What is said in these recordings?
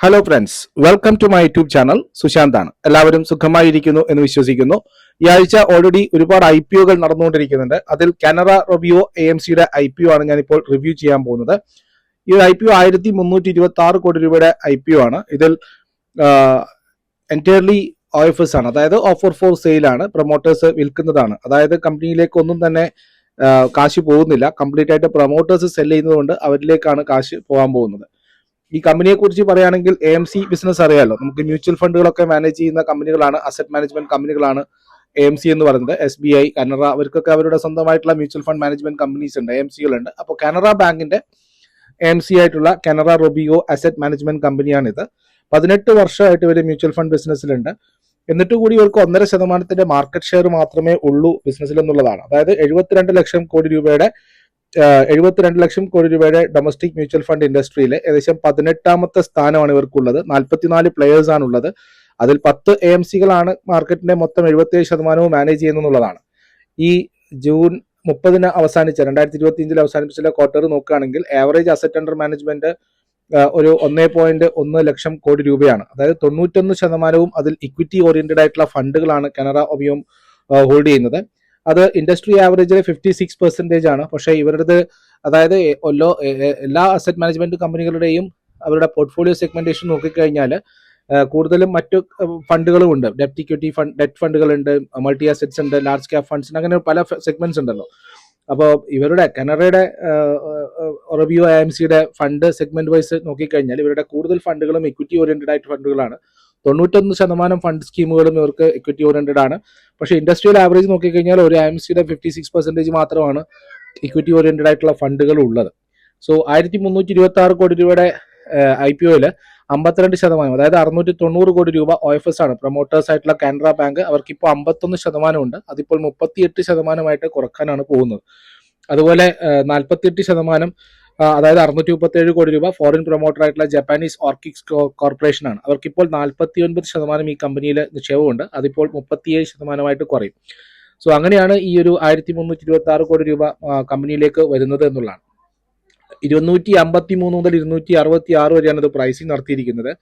Hello friends welcome to my YouTube channel സുശാന്താണ് എല്ലാവരും സുഖമായിരിക്കുന്നു എന്ന് വിശ്വസിക്കുന്നു. ഈ ആഴ്ച ഓൾറെഡി ഒരുപാട് ഐ പി ഒകൾ നടന്നുകൊണ്ടിരിക്കുന്നുണ്ട്. അതിൽ കാനറ റൊബിയോ എ എം സിയുടെ ഐ പി ഒ ആണ് ഞാനിപ്പോൾ റിവ്യൂ ചെയ്യാൻ പോകുന്നത്. ഈ ഐ പി ഒ ആയിരത്തി മുന്നൂറ്റി ഇരുപത്തി ആറ് കോടി രൂപയുടെ ഐ പി ഒ ആണ്. ഇതിൽ എന്റയർലി ഒ എഫ് എസ് ആണ്. അതായത് ഓഫർ ഫോർ സെയിൽ ആണ്. പ്രൊമോട്ടേഴ്സ് വിൽക്കുന്നതാണ്. അതായത് കമ്പനിയിലേക്ക് ഒന്നും തന്നെ കാശ് പോകുന്നില്ല. കംപ്ലീറ്റ് ആയിട്ട് പ്രൊമോട്ടേഴ്സ് സെൽ ചെയ്യുന്നതുകൊണ്ട് അവരിലേക്കാണ് കാശ് പോകാൻ പോകുന്നത്. ഈ കമ്പനിയെ കുറിച്ച് പറയുകയാണെങ്കിൽ എ എം സി ബിസിനസ് അറിയാലോ. നമുക്ക് മ്യൂച്വൽ ഫണ്ടുകളൊക്കെ മാനേജ് ചെയ്യുന്ന കമ്പനികളാണ് അസറ്റ് മാനേജ്മെന്റ് കമ്പനികളാണ് എ എം സി എന്ന് പറയുന്നത്. എസ് ബി ഐ കനറ അവർക്കൊക്കെ അവരുടെ സ്വന്തമായിട്ടുള്ള മ്യൂച്വൽ ഫണ്ട് മാനേജ്മെന്റ് കമ്പനീസ് ഉണ്ട് എ എം സികളുണ്ട് അപ്പോൾ കനറ ബാങ്കിന്റെ എ എം സി ആയിട്ടുള്ള കനറ റൊബിയോ അസറ്റ് മാനേജ്മെന്റ് കമ്പനിയാണിത് പതിനെട്ട് വർഷമായിട്ട് ഇവർ മ്യൂച്വൽ ഫണ്ട് ബിസിനസ്സിലുണ്ട് എന്നിട്ട് കൂടി ഇവർക്ക് ഒന്നര ശതമാനത്തിന്റെ മാർക്കറ്റ് ഷെയർ മാത്രമേ ഉള്ളൂ ബിസിനസ്സിൽ എന്നുള്ളതാണ്. അതായത് എഴുപത്തിരണ്ട് ലക്ഷം കോടി രൂപയുടെ എഴുപത്തിരണ്ട് ലക്ഷം കോടി രൂപയുടെ ഡൊമസ്റ്റിക് മ്യൂച്വൽ ഫണ്ട് ഇൻഡസ്ട്രിയിലെ ഏകദേശം പതിനെട്ടാമത്തെ സ്ഥാനമാണ് ഇവർക്കുള്ളത്. നാൽപ്പത്തിനാല് പ്ലെയേഴ്സ് ഉള്ളത് അതിൽ പത്ത് എ എം സികളാണ് മാർക്കറ്റിന്റെ മൊത്തം എഴുപത്തിയേഴ് ശതമാനവും മാനേജ് ചെയ്യുന്നതെന്നുള്ളതാണ്. ഈ ജൂൺ മുപ്പതിന് അവസാനിച്ച രണ്ടായിരത്തി ഇരുപത്തി അഞ്ചിൽ അവസാനിപ്പിച്ച ക്വാർട്ടർ നോക്കുകയാണെങ്കിൽ ആവറേജ് അസറ്റ് അണ്ടർ മാനേജ്മെന്റ് ഒരു ഒന്നേ പോയിന്റ് ഒന്ന് ലക്ഷം കോടി രൂപയാണ്. അതായത് തൊണ്ണൂറ്റൊന്ന് ശതമാനവും അതിൽ ഇക്വിറ്റി ഓറിയന്റഡ് ആയിട്ടുള്ള ഫണ്ടുകളാണ് കനറ ഒബിയം ഹോൾഡ് ചെയ്യുന്നത്. അത് ഇൻഡസ്ട്രി ആവറേജിൽ ഫിഫ്റ്റി സിക്സ് പെർസെന്റേജ് ആണ്. പക്ഷേ ഇവരുടേത് അതായത് എല്ലാ അസറ്റ് മാനേജ്മെന്റ് കമ്പനികളുടെയും അവരുടെ പോർട്ട്ഫോളിയോ സെഗ്മെന്റേഷൻ നോക്കിക്കഴിഞ്ഞാൽ കൂടുതലും മറ്റു ഫണ്ടുകളും ഉണ്ട്. ഡെപ്റ്റ് ഇക്വിറ്റി ഫണ്ട് ഡെറ്റ് ഫണ്ടുകളുണ്ട് മൾട്ടി അസറ്റ്സ് ഉണ്ട് ലാർജ് ക്യാപ് ഫണ്ട്സ് അങ്ങനെ പല സെഗ്മെന്റ്സ് ഉണ്ടല്ലോ. അപ്പോൾ ഇവരുടെ കനറയുടെ റിവ്യൂ ഐ എം സിയുടെ ഫണ്ട് സെഗ്മെന്റ് വൈസ് നോക്കിക്കഴിഞ്ഞാൽ ഇവരുടെ കൂടുതൽ ഫണ്ടുകളും ഇക്വിറ്റി ഓറിയന്റഡ് ആയിട്ട് ഫണ്ടുകളാണ്. തൊണ്ണൂറ്റൊന്ന് ശതമാനം ഫണ്ട് സ്കീമുകളും ഇവർക്ക് ഇക്വിറ്റി ഓറിയന്റഡ് ആണ്. പക്ഷേ ഇൻഡസ്ട്രിയൽ ആവറേജ് നോക്കിക്കഴിഞ്ഞാൽ ഒരു എം സിയുടെ ഫിഫ്റ്റി സിക്സ് പെർസെന്റേജ് മാത്രമാണ് ഇക്വിറ്റി ഓറിയന്റഡ് ആയിട്ടുള്ള ഫണ്ടുകൾ ഉള്ളത്. സോ ആയിരത്തി മുന്നൂറ്റി ഇരുപത്തി ആറ് കോടി രൂപയുടെ ഐ പി ഒയിൽ അമ്പത്തിരണ്ട് ശതമാനം അതായത് അറുന്നൂറ്റി തൊണ്ണൂറ് കോടി രൂപ ഒ എസ് ആണ്. പ്രൊമോട്ടേഴ്സ് ആയിട്ടുള്ള കാനറ ബാങ്ക് അവർക്ക് ഇപ്പോൾ അമ്പത്തൊന്ന് ശതമാനമുണ്ട്. അതിപ്പോൾ മുപ്പത്തിയെട്ട് ശതമാനമായിട്ട് കുറക്കാനാണ് പോകുന്നത്. അതുപോലെ നാൽപ്പത്തിയെട്ട് ശതമാനം ആ, അതായത് അറുന്നൂറ്റി മുപ്പത്തി ഏഴ് കോടി രൂപ ഫോറിൻ പ്രൊമോട്ടർ ആയിട്ടുള്ള ജപ്പാനീസ് ഓർക്കിക്സ് കോർപ്പറേഷൻ ആണ്. അവർക്കിപ്പോൾ നാൽപ്പത്തി ഒൻപത് ശതമാനം ഈ കമ്പനിയിൽ നിക്ഷേപമുണ്ട്. അതിപ്പോൾ മുപ്പത്തിയേഴ് ശതമാനമായിട്ട് കുറയും. സോ അങ്ങനെയാണ് ഈ ഒരു ആയിരത്തി മുന്നൂറ്റി ഇരുപത്തി ആറ് കോടി രൂപ കമ്പനിയിലേക്ക് വരുന്നത് എന്നുള്ളതാണ്. ഇരുന്നൂറ്റി അമ്പത്തി മൂന്ന് മുതൽ ഇരുന്നൂറ്റി അറുപത്തി ആറ് വരെയാണ് ഇത് പ്രൈസിംഗ് നടത്തിയിരിക്കുന്നത്.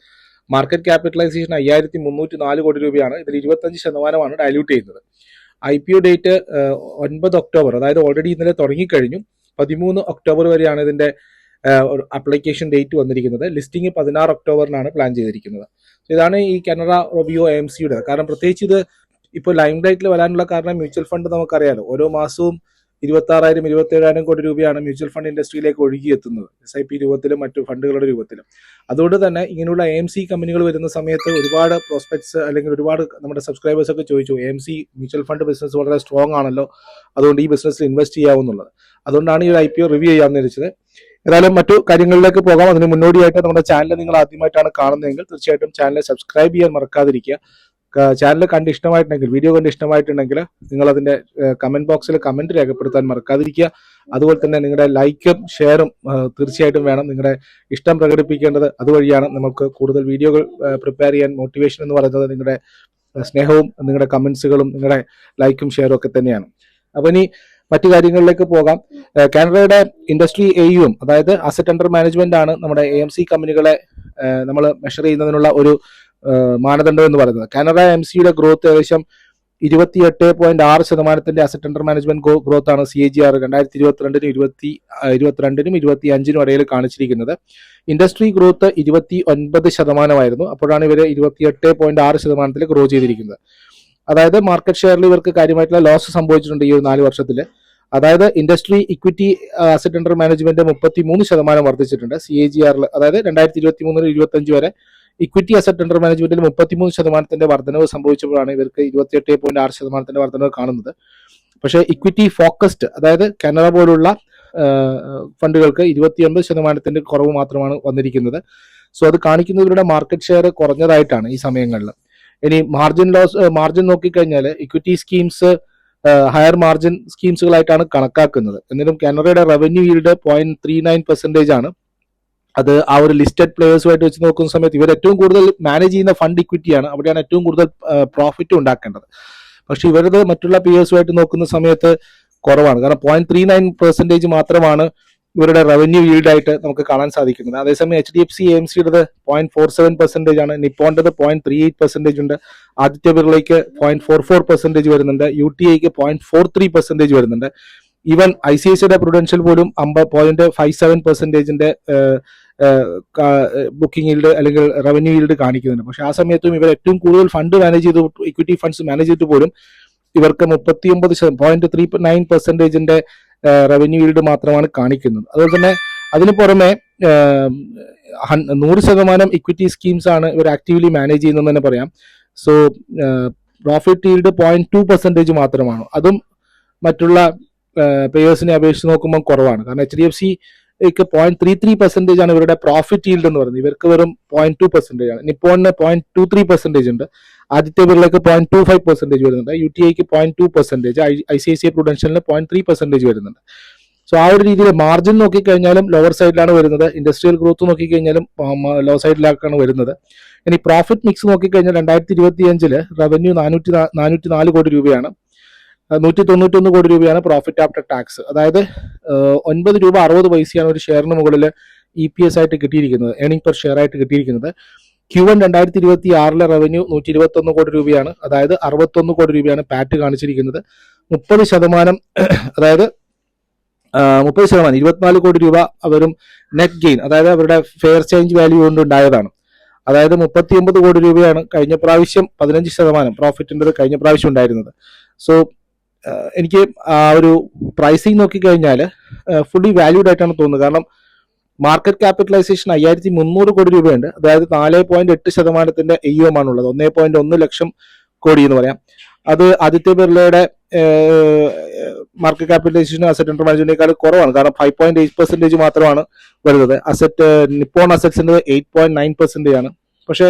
മാർക്കറ്റ് ക്യാപിറ്റലൈസേഷൻ അയ്യായിരത്തി മുന്നൂറ്റി നാല് കോടി രൂപയാണ്. ഇതിൽ ഇരുപത്തഞ്ച് ശതമാനമാണ് ഡയല്യൂട്ട് ചെയ്യുന്നത്. ഐ പി ഒ ഡേറ്റ് ഒൻപത് ഒക്ടോബർ അതായത് ഓൾറെഡി ഇന്നലെ തുടങ്ങിക്കഴിഞ്ഞു. പതിമൂന്ന് ഒക്ടോബർ വരെയാണ് ഇതിന്റെ അപ്ലിക്കേഷൻ ഡേറ്റ് വന്നിരിക്കുന്നത്. ലിസ്റ്റിംഗ് പതിനാറ് ഒക്ടോബറിനാണ് പ്ലാൻ ചെയ്തിരിക്കുന്നത്. ഇതാണ് ഈ കനറ റൊബിയോ എം സിയുടെ കാരണം പ്രത്യേകിച്ച് ഇത് ഇപ്പോൾ ലൈം ലൈറ്റിൽ വരാനുള്ള കാരണം മ്യൂച്വൽ ഫണ്ട് നമുക്കറിയാലോ. ഓരോ മാസവും ഇരുപത്തി ആറായിരം ഇരുപത്തി ഏഴായിരം കോടി രൂപയാണ് മ്യൂച്വൽ ഫണ്ട് ഇൻഡസ്ട്രിയിലേക്ക് ഒഴുകിയെത്തുന്നത്. എസ് ഐ പി രൂപത്തിലും മറ്റു ഫണ്ടുകളുടെ രൂപത്തിലും. അതുകൊണ്ട് തന്നെ ഇങ്ങനെയുള്ള എം സി കമ്പനികൾ വരുന്ന സമയത്ത് ഒരുപാട് പ്രോസ്പെക്ട്സ് അല്ലെങ്കിൽ ഒരുപാട് നമ്മുടെ സബ്സ്ക്രൈബേഴ്സ് ഒക്കെ ചോദിച്ചു M C mutual fund business വളരെ സ്ട്രോങ് ആണല്ലോ. അതുകൊണ്ട് ഈ ബിസിനസ്സിൽ ഇൻവെസ്റ്റ് ചെയ്യാവുന്നുള്ളത് അതുകൊണ്ടാണ് ഈ ഒരു ഐ പി ഒ റിവ്യൂ ചെയ്യാമെന്ന് വെച്ചത് ഏതായാലും മറ്റു കാര്യങ്ങളിലേക്ക് പോകാം. അതിന് മുന്നോടിയായിട്ട് നമ്മുടെ ചാനൽ നിങ്ങൾ ആദ്യമായിട്ടാണ് കാണുന്നതെങ്കിൽ തീർച്ചയായിട്ടും ചാനൽ സബ്സ്ക്രൈബ് ചെയ്യാൻ മറക്കാതിരിക്കുക. ചാനൽ കണ്ട് ഇഷ്ടമായിട്ടുണ്ടെങ്കിൽ വീഡിയോ കണ്ട് ഇഷ്ടമായിട്ടുണ്ടെങ്കിൽ നിങ്ങൾ അതിന്റെ കമന്റ് ബോക്സിൽ കമന്റ് രേഖപ്പെടുത്താൻ മറക്കാതിരിക്കുക. അതുപോലെ തന്നെ നിങ്ങളുടെ ലൈക്കും ഷെയറും തീർച്ചയായിട്ടും വേണം നിങ്ങളുടെ ഇഷ്ടം പ്രകടിപ്പിക്കേണ്ടത്. അതുവഴിയാണ് നമുക്ക് കൂടുതൽ വീഡിയോകൾ പ്രിപ്പയർ ചെയ്യാൻ മോട്ടിവേഷൻ എന്ന് പറയുന്നത് നിങ്ങളുടെ സ്നേഹവും നിങ്ങളുടെ കമന്റ്സുകളും നിങ്ങളുടെ ലൈക്കും ഷെയറും ഒക്കെ തന്നെയാണ്. അപ്പൊ ഇനി മറ്റു കാര്യങ്ങളിലേക്ക് പോകാം. കാനഡയുടെ ഇൻഡസ്ട്രി എയും അതായത് അസറ്റ് അണ്ടർ മാനേജ്മെന്റ് ആണ് നമ്മുടെ എ എം സി കമ്പനികളെ നമ്മൾ മെഷർ ചെയ്യുന്നതിനുള്ള ഒരു മാനദണ്ഡം എന്ന് പറയുന്നത്. കാനഡ എം സിയുടെ ഗ്രോത്ത് ഏകദേശം ഇരുപത്തിയെട്ട് പോയിന്റ് ആറ് ശതമാനത്തിന്റെ അസറ്റ് അണ്ടർ മാനേജ്മെന്റ് ഗ്രോത്ത് ആണ് സി എ ജി ആർ രണ്ടായിരത്തി ഇരുപത്തിരണ്ടിനും ഇരുപത്തി ഇരുപത്തിരണ്ടിനും ഇരുപത്തി അഞ്ചിനും ഇടയിൽ കാണിച്ചിരിക്കുന്നത്. ഇൻഡസ്ട്രി ഗ്രോത്ത് ഇരുപത്തി ഒൻപത് ശതമാനമായിരുന്നു. അപ്പോഴാണ് ഇവർ ഇരുപത്തിയെട്ട് പോയിന്റ് ആറ് ശതമാനത്തിൽ ഗ്രോ ചെയ്തിരിക്കുന്നത്. അതായത് മാർക്കറ്റ് ഷെയറിൽ ഇവർക്ക് കാര്യമായിട്ടുള്ള ലോസ് സംഭവിച്ചിട്ടുണ്ട് ഈ ഒരു നാല് വർഷത്തിൽ അതായത് industry equity asset under management മുപ്പത്തി മൂന്ന് ശതമാനം വർദ്ധിച്ചിട്ടുണ്ട്. സി എ ജി ആറിൽ അതായത് രണ്ടായിരത്തി ഇരുപത്തി മൂന്നിൽ ഇരുപത്തി അഞ്ച് വരെ ഇക്വിറ്റി അസറ്റ് അണ്ടർ മാനേജ്മെന്റിൽ മുപ്പത്തിമൂന്ന് ശതമാനത്തിന്റെ വർധനവ് സംഭവിച്ചപ്പോഴാണ് ഇവർക്ക് ഇരുപത്തിയെട്ട് പോയിന്റ് ആറ് ശതമാനത്തിന്റെ വർധനവ് കാണുന്നത്. പക്ഷേ ഇക്വിറ്റി ഫോക്കസ്ഡ് അതായത് കനറ പോലുള്ള ഫണ്ടുകൾക്ക് ഫണ്ടുകൾക്ക് ഇരുപത്തിയൊൻപത് ശതമാനത്തിന്റെ കുറവ് മാത്രമാണ് വന്നിരിക്കുന്നത്. സോ അത് കാണിക്കുന്നവരുടെ മാർക്കറ്റ് ഷെയർ കുറഞ്ഞതായിട്ടാണ് ഈ സമയങ്ങളിൽ. ഇനി മാർജിൻ ലോസ് മാർജിൻ നോക്കിക്കഴിഞ്ഞാൽ ഇക്വിറ്റി സ്കീംസ് ഹയർ മാർജിൻ സ്കീംസുകളായിട്ടാണ് കണക്കാക്കുന്നത്. എന്നിട്ടും കാനറയുടെ revenue yield point three nine percentage ആണ്. അത് ആ ഒരു ലിസ്റ്റഡ് പ്ലേയേഴ്സുമായിട്ട് വെച്ച് നോക്കുന്ന സമയത്ത് ഇവർ ഏറ്റവും കൂടുതൽ മാനേജ് ചെയ്യുന്ന ഫണ്ട് ഇക്വിറ്റിയാണ് അവിടെയാണ് ഏറ്റവും കൂടുതൽ പ്രോഫിറ്റ് ഉണ്ടാക്കേണ്ടത്. പക്ഷെ ഇവരത് മറ്റുള്ള പ്ലേയേഴ്സുമായിട്ട് നോക്കുന്ന സമയത്ത് കുറവാണ്. കാരണം പോയിന്റ് ത്രീ നയൻ പെർസെന്റേജ് മാത്രമാണ് ഇവരുടെ റവന്യൂ ആയിട്ട് നമുക്ക് കാണാൻ സാധിക്കുന്നത്. അതേസമയം H D F C M സിയുടേത് point four seven percentage ആണ്. നിപ്പോണ്ടത് പോയിന്റ് ത്രീ എയ്റ്റ് പെർസെന്റേജ് ഉണ്ട്. ആദിത്യ ബിർളയ്ക്ക് പോയിന്റ് ഫോർ ഫോർ പെർസെന്റേജ് വരുന്നുണ്ട്. യു ടി ഐക്ക് പോയിന്റ് ഫോർ ത്രീ പെർസെന്റേജ് വരുന്നുണ്ട്. ഈവൻ ഐ സി ഐ സിയുടെ പ്രൊഡൻഷ്യൽ പോലും അമ്പത് പോയിന്റ് ഫൈവ് സെവൻ പെർസെന്റേജിന്റെ ബുക്കിംഗ് ഈൽഡ് അല്ലെങ്കിൽ റവന്യൂ ഈൽഡ് കാണിക്കുന്നുണ്ട്. പക്ഷെ ആ സമയത്തും ഇവർ ഏറ്റവും കൂടുതൽ ഫണ്ട് മാനേജ് ചെയ്ത് ഇക്വിറ്റി ഫണ്ട്സ് മാനേജ് ചെയ്തിട്ട് പോലും ഇവർക്ക് മുപ്പത്തി ഒമ്പത് പോയിന്റ് ത്രീ നയൻ പെർസെന്റേജിന്റെ റവന്യൂ ഈൽഡ് മാത്രമാണ് കാണിക്കുന്നത്. അതുപോലെ തന്നെ അതിന് പുറമെ നൂറ് ശതമാനം ഇക്വിറ്റി സ്കീംസ് ആണ് ഇവർ ആക്റ്റീവ്ലി മാനേജ് ചെയ്യുന്നതെന്ന് തന്നെ പറയാം. So profit yield point two percentage മാത്രമാണ്. അതും മറ്റുള്ള പേയേഴ്സിനെ അപേക്ഷിച്ച് നോക്കുമ്പോൾ കുറവാണ്. കാരണം എച്ച് ഡി എഫ് സിക്ക് പോയിന്റ് ത്രീ ത്രീ പെർസെന്റേജ് ആണ് ഇവരുടെ പ്രോഫിറ്റ് ഈൽഡ് എന്ന് പറയുന്നത്. ഇവർക്ക് വെറും പോയിന്റ് ടു പെർസെന്റേജ് ആണ്. നിപ്പോണിന് പോയിന്റ് ടു ത്രീ പെർസെന്റേജ് ഉണ്ട്. ആദ്യത്തെ ബിർളയ്ക്ക് പോയിന്റ് ടു ഫൈവ് പെർസെന്റേജ് വരുന്നുണ്ട്. യു ടി ഐക്ക് point two percentage I C I C I പ്രൊഡൻഷ്യലിന് point three percentage വരുന്നുണ്ട്. സോ ആ ഒരു രീതിയിൽ മാർജിൻ നോക്കിക്കഴിഞ്ഞാലും ലോവർ സൈഡിലാണ് വരുന്നത്. ഇൻഡസ്ട്രിയൽ ഗ്രോത്ത് നോക്കിക്കഴിഞ്ഞാലും ലോ സൈഡിലേക്കാണ് വരുന്നത്. ഇനി പ്രോഫിറ്റ് മിക്സ് നോക്കിക്കഴിഞ്ഞാൽ രണ്ടായിരത്തി ഇരുപത്തി അഞ്ചിൽ റവന്യൂ നാനൂറ്റി നാനൂറ്റി നാല് കോടി രൂപയാണ്. നൂറ്റി തൊണ്ണൂറ്റി ഒന്ന് കോടി രൂപയാണ് പ്രോഫിറ്റ് ആഫ്റ്റർ ടാക്സ് അതായത് ഒൻപത് രൂപ അറുപത് പൈസയാണ് ഒരു ഷെയറിന് മുകളിൽ ഇ പി എസ് ആയിട്ട് കിട്ടിയിരിക്കുന്നത് ഏണിംഗ് പെർ ഷെയർ ആയിട്ട് കിട്ടിയിരിക്കുന്നത്. ക്യു വൺ രണ്ടായിരത്തി ഇരുപത്തി ആറിലെ റവന്യൂ നൂറ്റി ഇരുപത്തി ഒന്ന് കോടി രൂപയാണ്. അതായത് അറുപത്തൊന്ന് കോടി രൂപയാണ് പാറ്റ് കാണിച്ചിരിക്കുന്നത്. മുപ്പത് ശതമാനം അതായത് മുപ്പത് ശതമാനം ഇരുപത്തിനാല് കോടി രൂപ അവരും നെറ്റ് ഗെയിൻ അതായത് അവരുടെ ഫെയർ ചേഞ്ച് വാല്യൂ കൊണ്ട് ഉണ്ടായതാണ് അതായത് മുപ്പത്തി ഒമ്പത് കോടി രൂപയാണ് കഴിഞ്ഞ പ്രാവശ്യം പതിനഞ്ച് ശതമാനം പ്രോഫിറ്റിന്റെ കഴിഞ്ഞ പ്രാവശ്യം ഉണ്ടായിരുന്നത്. സോ എനിക്ക് ആ ഒരു പ്രൈസിങ് നോക്കിക്കഴിഞ്ഞാൽ ഫുള്ളി വാല്യൂഡ് ആയിട്ടാണ് തോന്നുന്നത്. കാരണം മാർക്കറ്റ് ക്യാപിറ്റലൈസേഷൻ അയ്യായിരത്തി മുന്നൂറ് കോടി രൂപയുണ്ട്. അതായത് നാല് പോയിന്റ് എട്ട് ശതമാനത്തിന്റെ എ യു എം ആണുള്ളത്. ഒന്നേ പോയിന്റ് ഒന്ന് ലക്ഷം കോടി എന്ന് പറയാം. അത് ആദിത്യ ബിർളയുടെ മാർക്കറ്റ് ക്യാപിറ്റലൈസേഷൻ അസറ്റ് അണ്ടർ മാനേജ്മെന്റിനേക്കാൾ കുറവാണ്. കാരണം ഫൈവ് പോയിന്റ് എയ്റ്റ് പെർസെന്റേജ് മാത്രമാണ് വരുന്നത്. അസറ്റ് നിപ്പോൺ അസറ്റ്സിന്റെ എയ്റ്റ് പോയിന്റ് നയൻ പെർസെന്റേജ് ആണ്. പക്ഷേ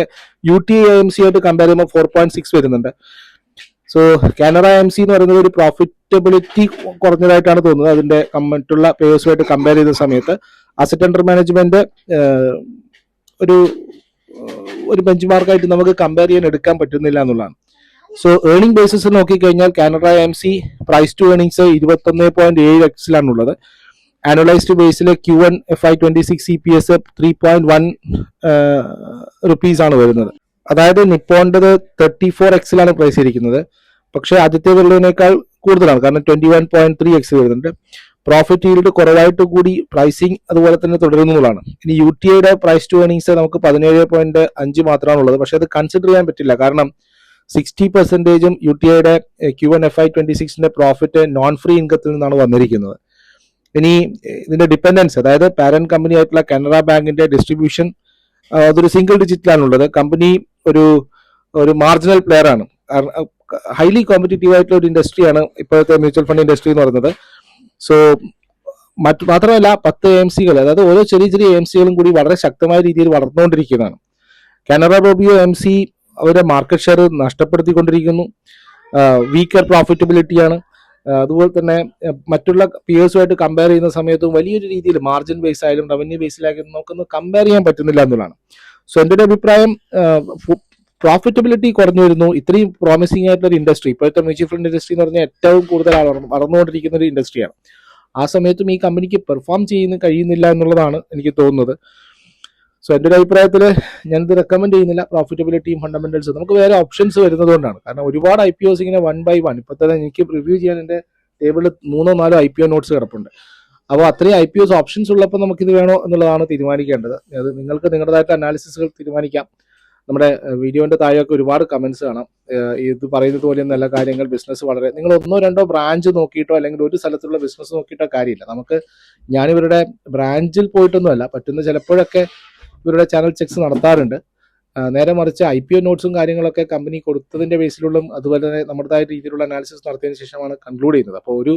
യു ടി എം സി ആയിട്ട് കമ്പയർ ചെയ്യുമ്പോൾ ഫോർ പോയിന്റ് സിക്സ് വരുന്നുണ്ട്. സോ കാനറ എം സി എന്ന് പറയുന്നത് ഒരു പ്രോഫിറ്റബിലിറ്റി കുറഞ്ഞതായിട്ടാണ് തോന്നുന്നത്. അതിന്റെ മറ്റുള്ള പേഴ്സുമായിട്ട് കമ്പയർ ചെയ്ത സമയത്ത് അസറ്റ് അണ്ടർ മാനേജ്മെന്റ് ഒരു ഒരു ബെഞ്ച് മാർക്കായിട്ട് നമുക്ക് കമ്പയർ ചെയ്യാൻ എടുക്കാൻ പറ്റുന്നില്ല എന്നുള്ളതാണ്. സോ ഏർണിംഗ് ബേസിസ് നോക്കിക്കഴിഞ്ഞാൽ Canara M C price to earnings ഇരുപത്തൊന്ന് പോയിന്റ് ഏഴ് എക്സിലാണുള്ളത് annualised Basil Q one F I twenty six C P S three point one rupees ആണ് വരുന്നത്. അതായത് നിപ്പോണ്ടത് തേർട്ടി ഫോർ എക്സിലാണ് പ്രൈസ് ചെയ്തിരിക്കുന്നത് പക്ഷേ ആദ്യത്തെ വെള്ളിനേക്കാൾ കൂടുതലാണ്. കാരണം twenty one point three X വരുന്നുണ്ട്. പ്രോഫിറ്റ് ഈൽഡ് കുറവായിട്ട് കൂടി പ്രൈസിങ് അതുപോലെ തന്നെ തുടരുന്നതാണ് ഇനി യു ടി ഐയുടെ പ്രൈസ് ടു ഏണിങ്സ് നമുക്ക് പതിനേഴ് പോയിന്റ് അഞ്ച് മാത്രമാണ് ഉള്ളത് പക്ഷേ അത് കൺസിഡർ ചെയ്യാൻ പറ്റില്ല. കാരണം സിക്സ്റ്റി പെർസെന്റേജും യു ടി ഐയുടെ Q N F I twenty സിക്സിന്റെ profit non free ഇൻകത്തിൽ നിന്നാണ് വന്നിരിക്കുന്നത്. ഇനി ഇതിന്റെ ഡിപ്പെൻഡൻസ് അതായത് പാരന്റ് കമ്പനി ആയിട്ടുള്ള കനറ ബാങ്കിന്റെ ഡിസ്ട്രിബ്യൂഷൻ അതൊരു സിംഗിൾ ഡിജിറ്റിലാണുള്ളത് കമ്പനി ഒരു ഒരു മാർജിനൽ പ്ലെയർ ആണ്. ഹൈലി കോമ്പറ്റീറ്റീവ് ആയിട്ടുള്ള ഒരു ഇൻഡസ്ട്രിയാണ് ഇപ്പോഴത്തെ മ്യൂച്വൽ ഫണ്ട് ഇൻഡസ്ട്രി എന്ന് പറയുന്നത്. സോ മറ്റു മാത്രമല്ല പത്ത് എം സികൾ അതായത് ഓരോ ചെറിയ ചെറിയ എം സികളും കൂടി വളരെ ശക്തമായ രീതിയിൽ വളർന്നുകൊണ്ടിരിക്കുന്നതാണ് കാനറ റോബിയോ എം സി അവരുടെ മാർക്കറ്റ് ഷെയർ നഷ്ടപ്പെടുത്തിക്കൊണ്ടിരിക്കുന്നു. വീക്കർ പ്രോഫിറ്റബിലിറ്റിയാണ് അതുപോലെ തന്നെ മറ്റുള്ള പിയേഴ്സുമായിട്ട് കമ്പയർ ചെയ്യുന്ന സമയത്തും വലിയൊരു രീതിയിൽ മാർജിൻ ബേസ് ആയാലും റവന്യൂ ബേസിലായാലും നമുക്കൊന്ന് കമ്പയർ ചെയ്യാൻ പറ്റുന്നില്ല എന്നുള്ളതാണ്. സോ എന്റെ ഒരു അഭിപ്രായം പ്രോഫിറ്റബിലിറ്റി കുറഞ്ഞു വരുന്നു. ഇത്രയും പ്രോമിസിംഗ് ആയിട്ടുള്ള ഒരു ഇൻഡസ്ട്രി ഇപ്പോഴത്തെ മ്യൂച്വൽ ഫണ്ട് ഇൻഡസ്ട്രി എന്ന് പറഞ്ഞാൽ ഏറ്റവും കൂടുതൽ വളർന്നു- വളർന്നുകൊണ്ടിരിക്കുന്ന ഒരു ഇൻഡസ്ട്രിയാണ് ആ സമയത്തും ഈ കമ്പനിക്ക് പെർഫോം ചെയ്യുന്ന കഴിയുന്നില്ല എന്നുള്ളതാണ് എനിക്ക് തോന്നുന്നത്. സോ എന്റെ ഒരു അഭിപ്രായത്തിൽ ഞാനിത് റെക്കമെൻഡ് ചെയ്യുന്നില്ല. പ്രോഫിറ്റബിലിറ്റിയും ഫണ്ടമെന്റൽസും നമുക്ക് വേറെ ഓപ്ഷൻസ് വരുന്നതുകൊണ്ടാണ്. കാരണം ഒരുപാട് ഐ പി ഒസ് ഇങ്ങനെ വൺ ബൈ വൺ ഇപ്പൊ തന്നെ എനിക്ക് റിവ്യൂ ചെയ്യാൻ എന്റെ ടേബിളിൽ മൂന്നോ നാലോ ഐ പി ഒ നോട്ട്സ് കിടപ്പുണ്ട്. അപ്പോൾ അത്രയും ഐ പി ഒസ് ഓപ്ഷൻസ് ഉള്ളപ്പോൾ നമുക്കിത് വേണോ എന്നുള്ളതാണ് തീരുമാനിക്കേണ്ടത്. അത് നിങ്ങൾക്ക് നിങ്ങളുടേതായിട്ട് അനാലിസിസുകൾ തീരുമാനിക്കാം. നമ്മുടെ വീഡിയോന്റെ താഴെയൊക്കെ ഒരുപാട് കമന്റ്സ് കാണാം. ഇത് പറയുന്നത് പോലെ നല്ല കാര്യങ്ങൾ ബിസിനസ് വളരെ നിങ്ങൾ ഒന്നോ രണ്ടോ ബ്രാഞ്ച് നോക്കിയിട്ടോ അല്ലെങ്കിൽ ഒരു സ്ഥലത്തുള്ള ബിസിനസ് നോക്കിയിട്ടോ കാര്യമില്ല. നമുക്ക് ഞാനിവരുടെ ബ്രാഞ്ചിൽ പോയിട്ടൊന്നുമല്ല. പറ്റുന്ന ചിലപ്പോഴൊക്കെ ഇവരുടെ ചാനൽ ചെക്സ് നടത്താറുണ്ട്. നേരെ മറിച്ച് ഐ പി ഒ നോട്ട്സും കാര്യങ്ങളൊക്കെ കമ്പനി കൊടുത്തതിന്റെ ബേസിലുള്ള അതുപോലെ തന്നെ നമ്മുടേതായ രീതിയിലുള്ള അനാലിസിസ് നടത്തിയതിനു ശേഷമാണ് കൺക്ലൂഡ് ചെയ്യുന്നത്. അപ്പോൾ ഒരു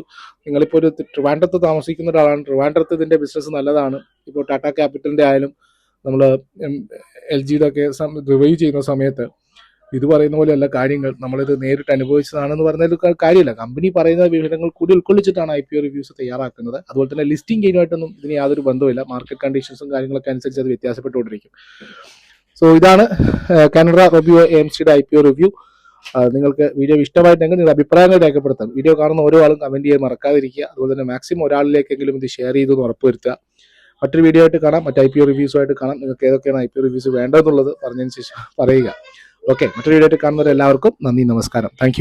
നിങ്ങളിപ്പോൾ ഒരു ട്രിവാൻഡ്രത്ത് താമസിക്കുന്ന ഒരാളാണ്. ട്രിവാൻഡ്രത്ത് ഇതിന്റെ ബിസിനസ് നല്ലതാണ്. ഇപ്പോൾ ടാറ്റ ക്യാപിറ്റലിന്റെ ആയാലും നമ്മൾ എൽ ജിയുടെ ഒക്കെ ചെയ്യുന്ന സമയത്ത് ഇത് പറയുന്ന പോലെയല്ല കാര്യങ്ങൾ. നമ്മളിത് നേരിട്ട് അനുഭവിച്ചതാണെന്ന് പറഞ്ഞൊരു കാര്യമല്ല. കമ്പനി പറയുന്ന വിവരങ്ങൾ കൂടി ഉൾക്കൊള്ളിച്ചിട്ടാണ് ഐ പി ഒ റിവ്യൂസ് തയ്യാറാക്കുന്നത്. അതുപോലെ തന്നെ ലിസ്റ്റിംഗ് ഗെയിനുമായിട്ടൊന്നും ഇതിന് യാതൊരു ബന്ധവുമില്ല. മാർക്കറ്റ് കണ്ടീഷൻസും കാര്യങ്ങളൊക്കെ അനുസരിച്ച് അത് വ്യത്യാസപ്പെട്ടുകൊണ്ടിരിക്കും. സോ ഇതാണ് കാനഡ റിവ്യൂ എം സിയുടെ ഐ പി ഒ റിവ്യൂ നിങ്ങൾക്ക് വീഡിയോ ഇഷ്ടമായിട്ടെങ്കിൽ നിങ്ങളുടെ അഭിപ്രായങ്ങൾ രേഖപ്പെടുത്താം വീഡിയോ കാണുന്ന ഓരോ ആളും കമന്റ് ചെയ്യാൻ മറക്കാതിരിക്കുക. അതുപോലെ തന്നെ മാക്സിമം ഒരാളിലേക്കെങ്കിലും ഇത് ഷെയർ ചെയ്തു എന്ന് ഉറപ്പുവരുത്തുക. മറ്റൊരു വീഡിയോ ആയിട്ട് കാണാം. മറ്റ് ഐ പി ഒ റിവ്യൂസുമായിട്ട് കാണാം. നിങ്ങൾക്ക് ഏതൊക്കെയാണ് ഐ പി ഒ റിവ്യൂസ് വേണ്ടതെന്നുള്ളത് പറഞ്ഞതിന് ശേഷം പറയുക. ഓക്കെ മറ്റൊരു വീഡിയോ ആയിട്ട് കാണുന്നവരെല്ലാവർക്കും നന്ദി നമസ്കാരം. താങ്ക്